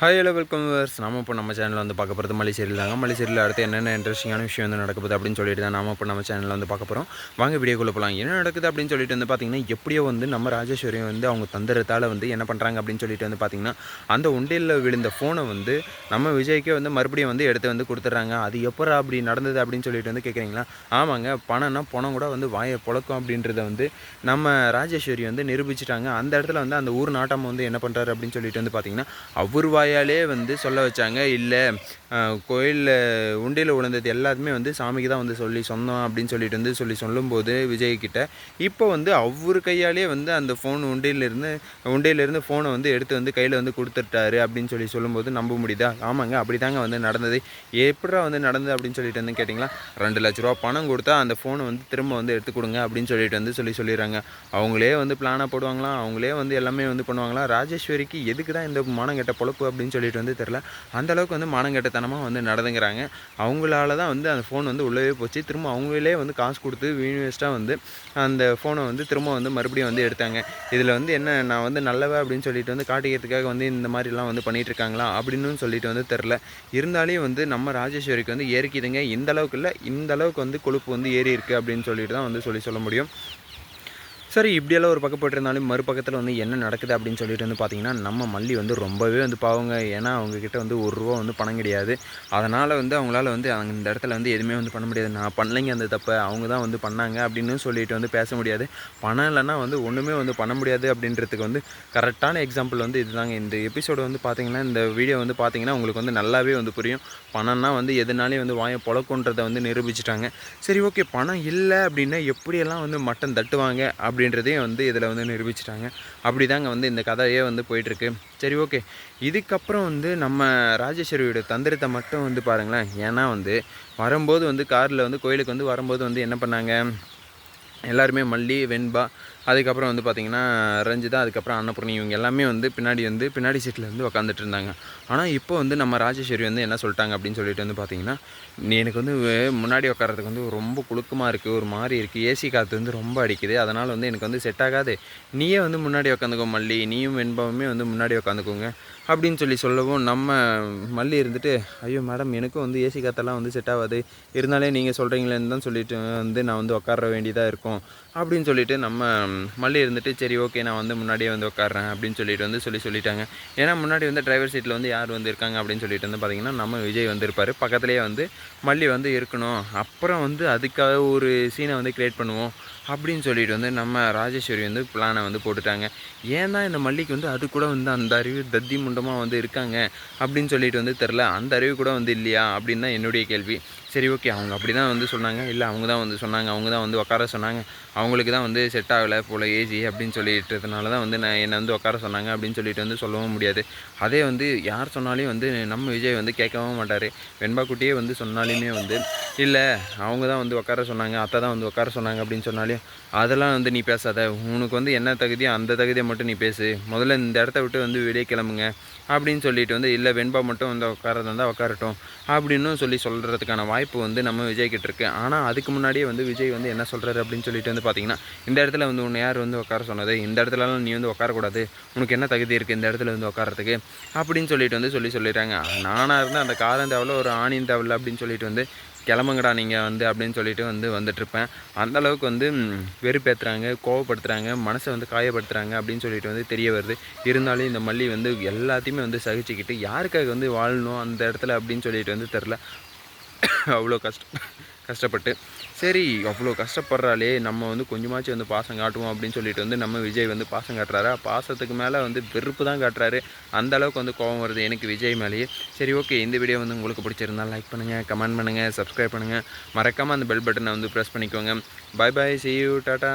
Hi hello welcome verse நாம இப்போ நம்ம சேனலில் வந்து பார்க்க போகிறது மலை தாங்க மலை அடுத்து என்னென்ன இன்ட்ரெஸ்டிங்கான விஷயம் வந்து நடக்க போகுது அப்படின்னு சொல்லிட்டு தான் நாம இப்போ நம்ம சேனலில் வந்து பார்க்க போகிறோம் வாங்க வீடியோக்குள்ளே போகலாம் என்ன நடக்குது அப்படின்னு சொல்லிட்டு வந்து பார்த்தீங்கன்னா எப்படியோ வந்து நம்ம ராஜேஸ்வரியும் வந்து அவங்க தந்திரத்தால் வந்து என்ன பண்ணுறாங்க அப்படின்னு சொல்லிட்டு வந்து பார்த்தீங்கன்னா அந்த உண்டையில் விழுந்த ஃபோனை வந்து நம்ம விஜய்க்கே வந்து மறுபடியும் வந்து எடுத்து வந்து கொடுத்துட்றாங்க. அது எப்போ அப்படி நடந்தது அப்படின்னு சொல்லிட்டு வந்து கேட்குறீங்களா ஆமாங்க பணம்னா பணம் கூட வந்து வாயை புழக்கம் அப்படின்றத வந்து நம்ம ராஜேஸ்வரி வந்து நிரூபிச்சிட்டாங்க. அந்த இடத்துல வந்து அந்த ஊர் நாட்டம் வந்து என்ன பண்ணுறாரு அப்படின்னு சொல்லிட்டு வந்து பார்த்தீங்கன்னா அவர் வாயாலே வந்து சொல்ல வச்சாங்க. இல்லை கோயிலில் உண்டியில் விழுந்தது எல்லாத்துமே வந்து சாமிக்கு தான் வந்து சொல்லி சொன்னோம் அப்படின்னு சொல்லிட்டு வந்து சொல்லி சொல்லும்போது விஜய்கிட்ட இப்போ வந்து அவர் கையாலே வந்து அந்த ஃபோன் உண்டியிலிருந்து உண்டியிலிருந்து ஃபோனை வந்து எடுத்து வந்து கையில் வந்து கொடுத்துட்டாரு அப்படின்னு சொல்லி சொல்லும்போது நம்ப முடியுதா? ஆமாங்க அப்படி தாங்க வந்து நடந்தது. எப்படா வந்து நடந்தது அப்படின்னு சொல்லிட்டு வந்து கேட்டிங்களா? ரெண்டு லட்ச ரூபா பணம் கொடுத்தா அந்த ஃபோனை வந்து திரும்ப வந்து எடுத்து கொடுங்க அப்படின்னு சொல்லிட்டு வந்து சொல்லி சொல்லிடுறாங்க. அவங்களே வந்து பிளானாக போடுவாங்களாம் அவங்களே வந்து எல்லாமே வந்து பண்ணுவாங்களாம் ராஜேஸ்வரிக்கு எதுக்கு தான் இந்த மானங்கெட்ட பொழப்பு அப்படின்னு அப்படின்னு சொல்லிட்டு வந்து தெரில அந்த அளவுக்கு வந்து மானங்கெட்டத்தனமாக வந்து நடந்துங்கிறாங்க அவங்களால தான் வந்து அந்த ஃபோன் வந்து உள்ளவே போச்சு. திரும்ப அவங்களே வந்து காசு கொடுத்து வேஸ்ட்டாக வந்து அந்த ஃபோனை வந்து திரும்ப வந்து மறுபடியும் வந்து எடுத்தாங்க. இதில் வந்து என்ன நான் வந்து நல்லவ அப்படின்னு சொல்லிட்டு வந்து காட்டிக்கிறதுக்காக வந்து இந்த மாதிரிலாம் வந்து பண்ணிட்டு இருக்காங்களா அப்படின்னு சொல்லிட்டு வந்து தெரில இருந்தாலே வந்து நம்ம ராஜேஸ்வரிக்கு வந்து ஏறிக்குதுங்க. இந்த அளவுக்கு இல்லை. இந்த அளவுக்கு வந்து கொழுப்பு வந்து ஏறி இருக்குது அப்படின்னு சொல்லிட்டு தான் வந்து சொல்லி சொல்ல முடியும். சரி இப்படியெல்லாம் ஒரு பக்கம் போட்டிருந்தாலும் மறுபக்கத்தில் வந்து என்ன நடக்குது அப்படின்னு சொல்லிட்டு வந்து பார்த்தீங்கன்னா நம்ம மல்லி வந்து ரொம்பவே வந்து பாவங்க. ஏன்னா அவங்கக்கிட்ட வந்து ஒரு ரூபா வந்து பணம் கிடையாது. அதனால் வந்து அவங்களால வந்து அந்த இடத்துல வந்து எதுவுமே வந்து பண்ண முடியாது. நான் பண்ணலைங்க அந்த தப்பை. அவங்க தான் வந்து பண்ணாங்க அப்படின்னு சொல்லிட்டு வந்து பேச முடியாது. பணம் இல்லைன்னா வந்து ஒன்றுமே வந்து பண்ண முடியாது அப்படின்றதுக்கு வந்து கரெக்டான எக்ஸாம்பிள் வந்து இதுதாங்க. இந்த எபிசோடு வந்து பார்த்தீங்கன்னா இந்த வீடியோ வந்து பார்த்தீங்கன்னா உங்களுக்கு வந்து நல்லாவே வந்து புரியும். பணம்னா வந்து எதுனாலே வந்து வாய பொழக்குன்றதை வந்து நிரூபிச்சிட்டாங்க. சரி ஓகே. பணம் இல்லை அப்படின்னா எப்படியெல்லாம் வந்து மட்டன் தட்டுவாங்க அப்படின்றதையும் வந்து இதில் வந்து நிரூபிச்சிட்டாங்க. அப்படி தாங்க வந்து இந்த கதையே வந்து போயிட்டுருக்கு. சரி ஓகே. இதுக்கப்புறம் வந்து நம்ம ராஜேஸ்வரியோட தந்திரத்தை மட்டும் வந்து பாருங்களேன். ஏன்னா வந்து வரும்போது வந்து காரில் வந்து கோயிலுக்கு வந்து வரும்போது வந்து என்ன பண்ணாங்க? எல்லாருமே மல்லி வெண்பா அதுக்கப்புறம் வந்து பார்த்திங்கன்னா ரஞ்சிதா அதுக்கப்புறம் அன்னபூர்ணி இவங்க எல்லாமே வந்து பின்னாடி வந்து பின்னாடி சீட்டில் வந்து உக்காந்துட்டு இருந்தாங்க. ஆனால் இப்போ வந்து நம்ம ராஜேஸ்வரி வந்து என்ன சொல்லிட்டாங்க அப்படின்னு சொல்லிட்டு வந்து பார்த்திங்கன்னா எனக்கு வந்து முன்னாடி உட்காரத்துக்கு வந்து ரொம்ப குலுக்கமாக இருக்குது ஒரு மாதிரி இருக்குது ஏசி காற்று வந்து ரொம்ப அடிக்குது அதனால் வந்து எனக்கு வந்து செட் ஆகாது. நீயே வந்து முன்னாடி உட்காந்துக்கோ மல்லி நீயும் வெண்பவமே வந்து முன்னாடி உட்காந்துக்கோங்க அப்படின்னு சொல்லி சொல்லவும் நம்ம மல்லி இருந்துட்டு ஐயோ மேடம் எனக்கும் வந்து ஏசி காற்றெல்லாம் வந்து செட் ஆகாது. இருந்தாலே நீங்கள் சொல்கிறீங்களேன்னு தான் சொல்லிட்டு வந்து நான் வந்து உட்கார வேண்டியதாக இருக்கும் அப்படின்னு சொல்லிட்டு நம்ம மல்லி இருந்துட்டு சரி ஓகே நான் வந்து முன்னாடியே வந்து உட்காடுறேன் அப்படின்னு சொல்லிட்டு வந்து சொல்லி சொல்லிட்டாங்க. ஏன்னா முன்னாடி வந்து டிரைவர் சீட்டில் வந்து யார் வந்து இருக்காங்க அப்படின்னு சொல்லிட்டு வந்து பார்த்தீங்கன்னா நம்ம விஜய் வந்திருப்பார் பக்கத்துலேயே வந்து மல்லி வந்து இருக்கணும். அப்புறம் வந்து அதுக்காக ஒரு சீனை வந்து க்ரியேட் பண்ணுவோம். அப்படின்னு சொல்லிட்டு வந்து நம்ம ராஜேஸ்வரி வந்து பிளானை வந்து போட்டுட்டாங்க. ஏன் தான் இந்த மல்லிக்கு வந்து அது கூட வந்து அந்த அறிவு தத்தி முண்டமாக வந்து இருக்காங்க அப்படின்னு சொல்லிட்டு வந்து தெரில அந்த அறிவு கூட வந்து இல்லையா அப்படின்னு தான் என்னுடைய கேள்வி. சரி ஓகே அவங்க அப்படி தான் வந்து சொன்னாங்க. இல்லை அவங்க தான் வந்து சொன்னாங்க. அவங்க தான் வந்து உட்கார சொன்னாங்க. அவங்களுக்கு தான் வந்து செட் ஆகலை போல் ஏஜி அப்படின்னு சொல்லிட்டதுனால தான் வந்து நான் என்னை வந்து உட்கார சொன்னாங்க அப்படின்னு சொல்லிட்டு வந்து சொல்லவும் முடியாது. அதே வந்து யார் சொன்னாலையும் வந்து நம்ம விஜய் வந்து கேட்கவும் மாட்டார். வெண்பாக்குட்டியே வந்து சொன்னாலுமே வந்து இல்லை அவங்க தான் வந்து உட்கார சொன்னாங்க அத்தை தான் வந்து உட்கார சொன்னாங்க அப்படின்னு சொன்னாலையும் அதெல்லாம் வந்து நீ பேசாத. உனக்கு வந்து என்ன தகுதியோ அந்த தகுதியை மட்டும் நீ பேசு. முதல்ல இந்த இடத்த விட்டு வந்து வெளியே கிளம்புங்க அப்படின்னு சொல்லிட்டு வந்து இல்லை வெண்பா மட்டும் வந்து உட்காரதா இருந்தால் உட்காரட்டும் அப்படின்னு சொல்லி சொல்கிறதுக்கான வாய்ப்பு வந்து நம்ம விஜய்கிட்ட இருக்கு. ஆனால் அதுக்கு முன்னாடியே வந்து விஜய் வந்து என்ன சொல்கிறாரு அப்படின்னு சொல்லிட்டு வந்து பார்த்தீங்கன்னா இந்த இடத்துல வந்து உன்னை யார் வந்து உட்கார சொன்னது? இந்த இடத்துலலாம் நீ வந்து உட்காரக்கூடாது. உனக்கு என்ன தகுதி இருக்குது இந்த இடத்துல வந்து உட்காரத்துக்கு அப்படின்னு சொல்லிட்டு வந்து சொல்லி சொல்லிடுறாங்க. நானாக இருந்தால் அந்த காலம் தேவையில்ல ஒரு ஆணின் தேவையில்ல அப்படின்னு சொல்லிட்டு வந்து கிளம்புங்கடா நீங்கள் வந்து அப்படின்னு சொல்லிட்டு வந்து வந்துட்டுருப்பேன். அந்தளவுக்கு வந்து வெறுப்பேற்றுறாங்க கோவப்படுத்துகிறாங்க மனசை வந்து காயப்படுத்துகிறாங்க அப்படின்னு சொல்லிட்டு வந்து தெரிய வருது. இருந்தாலும் இந்த மல்லி வந்து எல்லாத்தையுமே வந்து சகிச்சுக்கிட்டு யாருக்காக வந்து வாழணும் அந்த இடத்துல அப்படின்னு சொல்லிட்டு வந்து தெரில அவ்வளோ கஷ்டம். கஷ்டப்பட்டு சரி அவ்வளோ கஷ்டப்படுறாளே நம்ம வந்து கொஞ்சமாச்சும் வந்து பாசம் காட்டுவோம் அப்படின்னு சொல்லிட்டு வந்து நம்ம விஜய் வந்து பாசம் காட்டுறாரு. பாசத்துக்கு மேலே வந்து வெறுப்பு தான் காட்டுறாரு. அந்த அளவுக்கு வந்து கோபம் வருது எனக்கு விஜய் மேலேயே. சரி ஓகே இந்த வீடியோ வந்து உங்களுக்கு பிடிச்சிருந்தால் லைக் பண்ணுங்கள் கமெண்ட் பண்ணுங்கள் சப்ஸ்கிரைப் பண்ணுங்கள் மறக்காமல் அந்த பெல் பட்டனை வந்து ப்ரெஸ் பண்ணிக்கோங்க. Bye bye see you tata